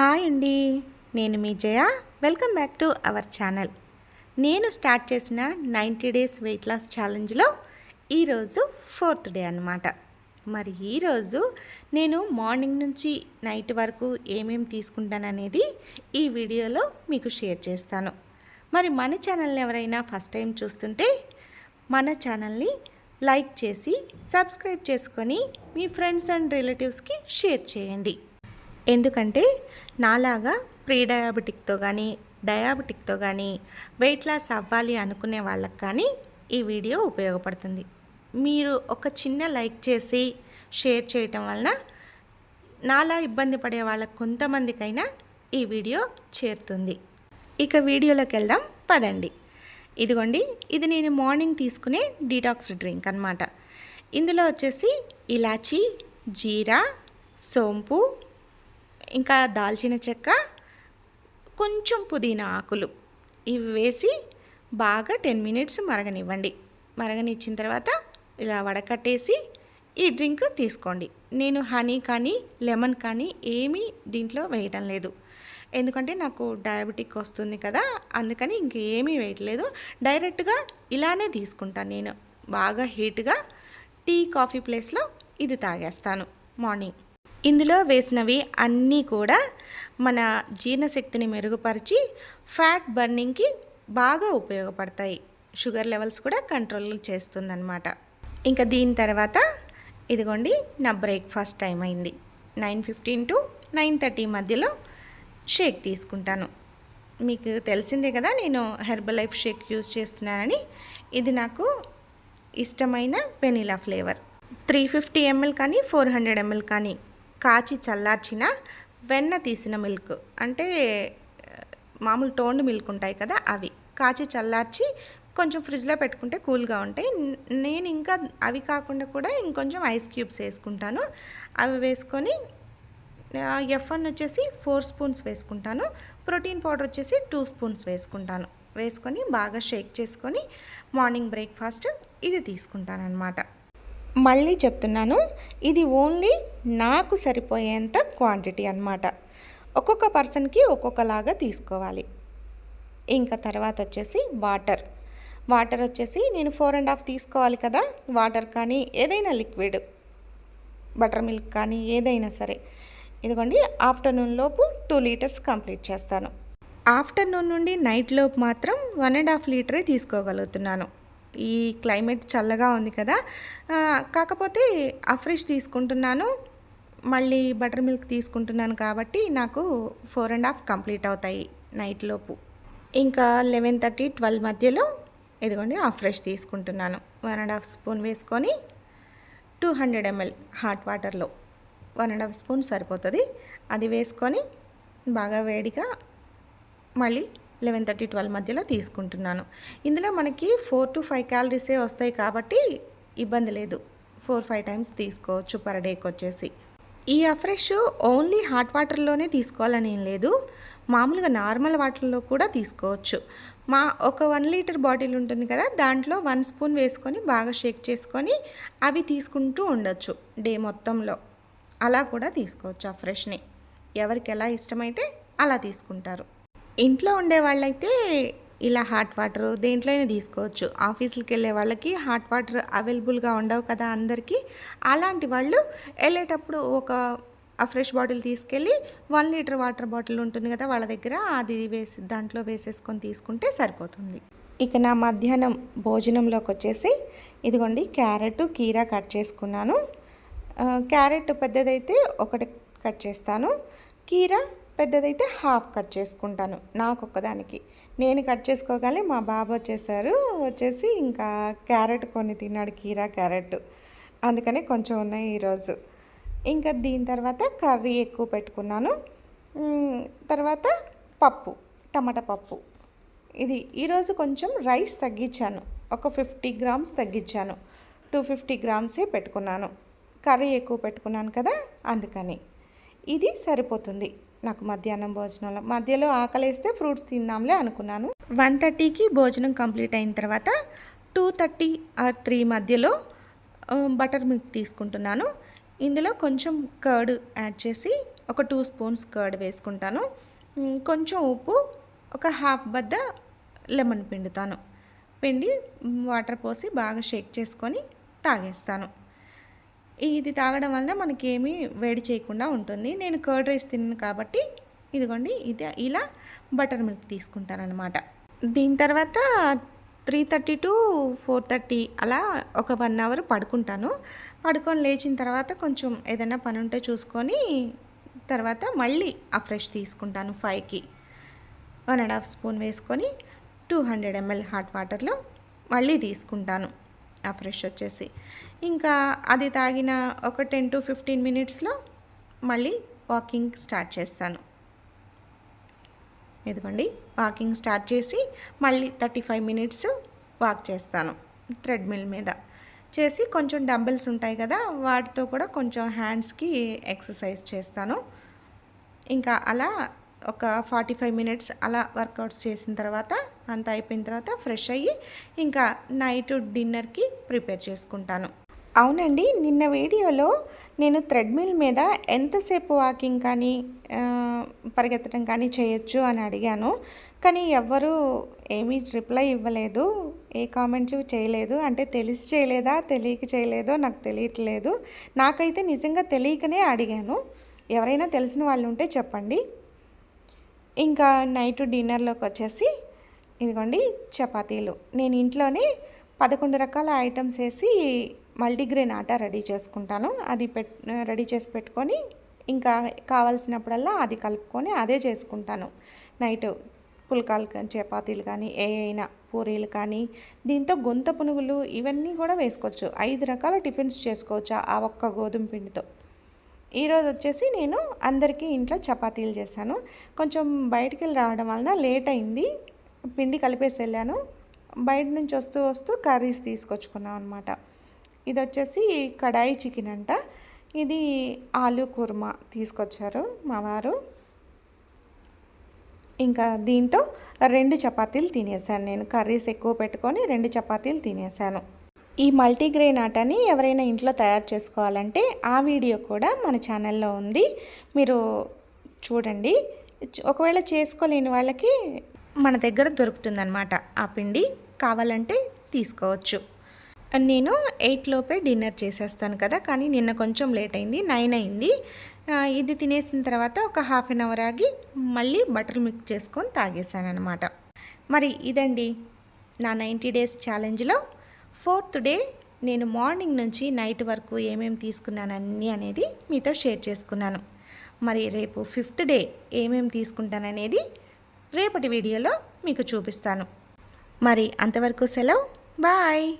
Hi అండి. నేను మీ Jaya. Welcome back to our channel. నేను స్టార్ట్ చేసిన నైంటీ డేస్ వెయిట్ లాస్ ఛాలెంజ్లో ఈరోజు ఫోర్త్ డే అనమాట మరి ఈరోజు నేను మార్నింగ్ నుంచి నైట్ వరకు ఏమేమి తీసుకుంటాననేది ఈ వీడియోలో మీకు షేర్ చేస్తాను. మరి మన ఛానల్ని ఎవరైనా ఫస్ట్ టైం చూస్తుంటే మన ఛానల్ని లైక్ చేసి సబ్స్క్రైబ్ చేసుకొని మీ ఫ్రెండ్స్ అండ్ రిలేటివ్స్కి షేర్ చేయండి. ఎందుకంటే నాలాగా ప్రీ డయాబెటిక్తో కానీ డయాబెటిక్తో కానీ వెయిట్ లాస్ అవ్వాలి అనుకునే వాళ్ళకి కానీ ఈ వీడియో ఉపయోగపడుతుంది. మీరు ఒక చిన్న లైక్ చేసి షేర్ చేయటం వలన నాలా ఇబ్బంది పడే వాళ్ళకి కొంతమందికైనా ఈ వీడియో చేరుతుంది. ఇక వీడియోలోకి వెళ్దాం పదండి. ఇదిగోండి ఇది నేను మార్నింగ్ తీసుకునే డీటాక్స్ డ్రింక్ అనమాట ఇందులో వచ్చేసి ఇలాచీ జీరా సోంపు ఇంకా దాల్చిన చెక్క కొంచెం పుదీనా ఆకులు. ఇవి వేసి బాగా టెన్ మినిట్స్ మరగనివ్వండి. మరగనిచ్చిన తర్వాత ఇలా వడకట్టేసి ఈ డ్రింక్ తీసుకోండి. నేను హనీ కానీ లెమన్ కానీ ఏమీ దీంట్లో వేయటం లేదు. ఎందుకంటే నాకు డయాబెటిక్ వస్తుంది కదా అందుకని ఇంకేమీ వేయట్లేదు. డైరెక్ట్గా ఇలానే తీసుకుంటాను నేను. బాగా హీట్గా టీ కాఫీ ప్లేస్లో ఇది తాగేస్తాను. మార్నింగ్. ఇందులో వేసినవి అన్నీ కూడా మన జీర్ణశక్తిని మెరుగుపరిచి ఫ్యాట్ బర్నింగ్కి బాగా ఉపయోగపడతాయి. షుగర్ లెవెల్స్ కూడా కంట్రోల్ చేస్తుందన్నమాట. ఇంకా దీని తర్వాత ఇదిగోండి నా బ్రేక్ఫాస్ట్ టైం అయింది. Nine fifteen to nine thirty మధ్యలో షేక్ తీసుకుంటాను. మీకు తెలిసిందే కదా నేను హెర్బల్ లైఫ్ షేక్ యూజ్ చేస్తున్నానని. ఇది నాకు ఇష్టమైన vanilla flavour. Three fifty ML కానీ ఫోర్ హండ్రెడ్ ఎంఎల్ కానీ కాచి చల్లార్చిన వెన్న తీసిన మిల్క్ అంటే మామూలు టోండ్ మిల్క్ ఉంటాయి కదా అవి. కాచి చల్లార్చి కొంచెం ఫ్రిడ్జ్లో పెట్టుకుంటే కూల్గా ఉంటాయి. నేను ఇంకా అవి కాకుండా కూడా ఇంకొంచెం ఐస్ క్యూబ్స్ వేసుకుంటాను. అవి వేసుకొని ఎఫ్ వన్ వచ్చేసి ఫోర్ స్పూన్స్ వేసుకుంటాను. ప్రోటీన్ పౌడర్ వచ్చేసి టూ స్పూన్స్ వేసుకుంటాను. వేసుకొని బాగా షేక్ చేసుకొని మార్నింగ్ బ్రేక్ఫాస్ట్ ఇది తీసుకుంటాను అనమాట మళ్ళీ చెప్తున్నాను ఇది ఓన్లీ నాకు సరిపోయేంత క్వాంటిటీ అనమాట ఒక్కొక్క పర్సన్కి ఒక్కొక్కలాగా తీసుకోవాలి. ఇంకా తర్వాత వచ్చేసి వాటర్. వాటర్ వచ్చేసి నేను ఫోర్ అండ్ హాఫ్ తీసుకోవాలి కదా వాటర్ కానీ ఏదైనా లిక్విడ్ బటర్ మిల్క్ కానీ ఏదైనా సరే. ఇదిగోండి ఆఫ్టర్నూన్ లోపు టూ లీటర్స్ కంప్లీట్ చేస్తాను. ఆఫ్టర్నూన్ నుండి నైట్ లోపు మాత్రం వన్ అండ్ హాఫ్ లీటరే తీసుకోగలుగుతున్నాను. ఈ క్లైమేట్ చల్లగా ఉంది కదా. కాకపోతే అఫ్రెష్ తీసుకుంటున్నాను. మళ్ళీ బటర్ మిల్క్ తీసుకుంటున్నాను కాబట్టి నాకు ఫోర్ అండ్ హాఫ్ కంప్లీట్ అవుతాయి నైట్ లోపు. ఇంకా లెవెన్ థర్టీ ట్వెల్వ్ మధ్యలో ఇదిగోండి అఫ్రెష్ తీసుకుంటున్నాను. వన్ అండ్ హాఫ్ స్పూన్ వేసుకొని టూ హండ్రెడ్ ఎంఎల్ హాట్ వాటర్లో వన్ అండ్ హాఫ్ స్పూన్ సరిపోతుంది. అది వేసుకొని బాగా వేడిగా మళ్ళీ లెవెన్ థర్టీ ట్వెల్వ్ మధ్యలో తీసుకుంటున్నాను. ఇందులో మనకి ఫోర్ టు ఫైవ్ క్యాలరీసే వస్తాయి కాబట్టి ఇబ్బంది లేదు. ఫోర్ ఫైవ్ టైమ్స్ తీసుకోవచ్చు పర్ డేకి వచ్చేసి. ఈ అఫ్రెష్ ఓన్లీ హాట్ వాటర్లోనే తీసుకోవాలని ఏం లేదు. మామూలుగా నార్మల్ వాటర్లో కూడా తీసుకోవచ్చు. మా ఒక వన్ లీటర్ బాటిల్ ఉంటుంది కదా దాంట్లో వన్ స్పూన్ వేసుకొని బాగా షేక్ చేసుకొని అవి తీసుకుంటూ ఉండొచ్చు డే మొత్తంలో. అలా కూడా తీసుకోవచ్చు ఆ ఫ్రెష్ని. ఎవరికి ఎలా ఇష్టమైతే అలా తీసుకుంటారు. ఇంట్లో ఉండే వాళ్ళైతే ఇలా హాట్ వాటర్ దేంట్లోనే తీసుకోవచ్చు. ఆఫీసులకి వెళ్ళే వాళ్ళకి హాట్ వాటర్ అవైలబుల్గా ఉండవు కదా అందరికీ. అలాంటి వాళ్ళు వెళ్ళేటప్పుడు ఒక ఆ ఫ్రెష్ బాటిల్ తీసుకెళ్ళి వన్ లీటర్ వాటర్ బాటిల్ ఉంటుంది కదా వాళ్ళ దగ్గర అది వేసి దాంట్లో వేసేసుకొని తీసుకుంటే సరిపోతుంది. ఇక నా మధ్యాహ్నం భోజనంలోకి వచ్చేసి ఇదిగోండి క్యారెట్ కీరా కట్ చేసుకున్నాను. క్యారెట్ పెద్దదైతే ఒకటి కట్ చేస్తాను. కీరా పెద్దదైతే హాఫ్ కట్ చేసుకుంటాను నాకు ఒక్కదానికి నేను కట్ చేసుకోగానే మా బాబు వచ్చేసారు వచ్చేసి ఇంకా క్యారెట్ కొన్ని తిన్నాడు కీరా క్యారెట్. అందుకని కొంచెం ఉన్నాయి ఈరోజు. ఇంకా దీని తర్వాత కర్రీ ఎక్కువ పెట్టుకున్నాను. తర్వాత పప్పు టమాటా పప్పు. ఇది ఈరోజు కొంచెం రైస్ తగ్గించాను ఒక ఫిఫ్టీ గ్రామ్స్ తగ్గించాను టూ ఫిఫ్టీ గ్రామ్సే పెట్టుకున్నాను. కర్రీ ఎక్కువ పెట్టుకున్నాను కదా అందుకని. ఇది సరిపోతుంది. నాకు మధ్యాహ్నం భోజనంలో మధ్యలో ఆకలిస్తే ఫ్రూట్స్ తిందాంలే అనుకున్నాను. వన్ థర్టీకి భోజనం కంప్లీట్ అయిన తర్వాత టూ థర్టీ ఆర్ త్రీ మధ్యలో బటర్ మిల్క్ తీసుకుంటున్నాను. ఇందులో కొంచెం కర్డ్ యాడ్ చేసి ఒక టూ స్పూన్స్ కర్డ్ వేసుకుంటాను. కొంచెం ఉప్పు ఒక హాఫ్ బద్ద లెమన్ పిండుతాను. పిండి వాటర్ పోసి బాగా షేక్ చేసుకొని తాగేస్తాను. ఇది తాగడం వలన మనకి ఏమీ వేడి చేయకుండా ఉంటుంది. నేను కర్డ్ రైస్ తిన్నాను కాబట్టి ఇదిగోండి ఇది ఇలా బటర్ మిల్క్ తీసుకుంటాను అనమాట దీని తర్వాత three thirty to four thirty అలా ఒక వన్ అవర్ పడుకుంటాను. పడుకొని లేచిన తర్వాత కొంచెం ఏదైనా పని ఉంటే చూసుకొని తర్వాత మళ్ళీ ఆ ఫ్రెష్ తీసుకుంటాను ఫైవ్కి వన్ అండ్ హాఫ్ స్పూన్ వేసుకొని టూ హండ్రెడ్ ఎంఎల్ హాట్ వాటర్లో మళ్ళీ తీసుకుంటాను. ఆ ఫ్రెష్ వచ్చేసి. ఇంకా అది తాగిన ఒక టెన్ టు ఫిఫ్టీన్ మినిట్స్లో మళ్ళీ వాకింగ్ స్టార్ట్ చేస్తాను. ఇదిగోండి వాకింగ్ స్టార్ట్ చేసి మళ్ళీ థర్టీ ఫైవ్ మినిట్స్ వాక్ చేస్తాను థ్రెడ్మిల్ మీద. చేసి కొంచెం డంబెల్స్ ఉంటాయి కదా వాటితో కూడా కొంచెం హ్యాండ్స్కి ఎక్సర్సైజ్ చేస్తాను. ఇంకా అలా ఒక ఫార్టీ ఫైవ్ మినిట్స్ అలా వర్కౌట్స్ చేసిన తర్వాత అంత అయిపోయిన తర్వాత ఫ్రెష్ అయ్యి ఇంకా నైట్ డిన్నర్కి ప్రిపేర్ చేసుకుంటాను. అవునండి నిన్న వీడియోలో నేను థ్రెడ్మిల్ మీద ఎంతసేపు వాకింగ్ కానీ పరిగెత్తడం కానీ చేయొచ్చు అని అడిగాను. కానీ ఎవ్వరూ ఏమీ రిప్లై ఇవ్వలేదు. ఏ కామెంట్స్ చేయలేదు. అంటే తెలిసి చేయలేదా తెలియక చేయలేదో నాకు తెలియట్లేదు. నాకైతే నిజంగా తెలియకనే అడిగాను. ఎవరైనా తెలిసిన వాళ్ళు ఉంటే చెప్పండి. ఇంకా నైట్ డిన్నర్లోకి వచ్చేసి ఇదిగోండి చపాతీలు. నేను ఇంట్లోనే పదకొండు రకాల ఐటమ్స్ వేసి మల్టీగ్రెయిన్ ఆట రెడీ చేసుకుంటాను. అది పెట్ రెడీ చేసి పెట్టుకొని ఇంకా కావాల్సినప్పుడల్లా అది కలుపుకొని అదే చేసుకుంటాను. నైట్ పుల్కాలు కానీ చపాతీలు కానీ ఏ అయినా పూరీలు కానీ దీంతో గొంత పునుగులు ఇవన్నీ కూడా వేసుకోవచ్చు. ఐదు రకాల టిఫిన్స్ చేసుకోవచ్చు ఆ ఒక్క గోధుమ పిండితో. ఈరోజు వచ్చేసి నేను అందరికీ ఇంట్లో చపాతీలు చేశాను. కొంచెం బయటికి వెళ్ళి రావడం వలన లేట్ అయింది. పిండి కలిపేసి వెళ్ళాను. బయట నుంచి వస్తూ వస్తూ కర్రీస్ తీసుకొచ్చుకున్నాం అనమాట ఇది వచ్చేసి కడాయి చికెన్ అంట. ఇది ఆలు కుర్మా తీసుకొచ్చారు మా వారు. ఇంకా దీంతో రెండు చపాతీలు తినేసాను నేను. కర్రీస్ ఎక్కువ పెట్టుకొని రెండు చపాతీలు తినేసాను. ఈ మల్టీగ్రెయిన్ ఆటని ఎవరైనా ఇంట్లో తయారు చేసుకోవాలంటే ఆ వీడియో కూడా మన ఛానల్లో ఉంది. మీరు చూడండి. ఒకవేళ చేసుకోలేని వాళ్ళకి మన దగ్గర దొరుకుతుందన్నమాట. ఆ పిండి కావాలంటే తీసుకోవచ్చు. నేను ఎయిట్ లోపే డిన్నర్ చేసేస్తాను కదా కానీ నిన్న కొంచెం లేట్ అయింది నైన్ అయింది. ఇది తినేసిన తర్వాత ఒక హాఫ్ అన్ అవర్ ఆగి మళ్ళీ బటర్ మిక్స్ చేసుకొని తాగేసాను అనమాట మరి ఇదండి నా నైంటీ డేస్ ఛాలెంజ్లో ఫోర్త్ డే నేను మార్నింగ్ నుంచి నైట్ వరకు ఏమేమి తీసుకున్నాను అన్నీ అనేది మీతో షేర్ చేసుకున్నాను. మరి రేపు ఫిఫ్త్ డే ఏమేమి తీసుకుంటాననేది రేపటి వీడియోలో మీకు చూపిస్తాను. మరి అంతవరకు సెలవు. బాయ్!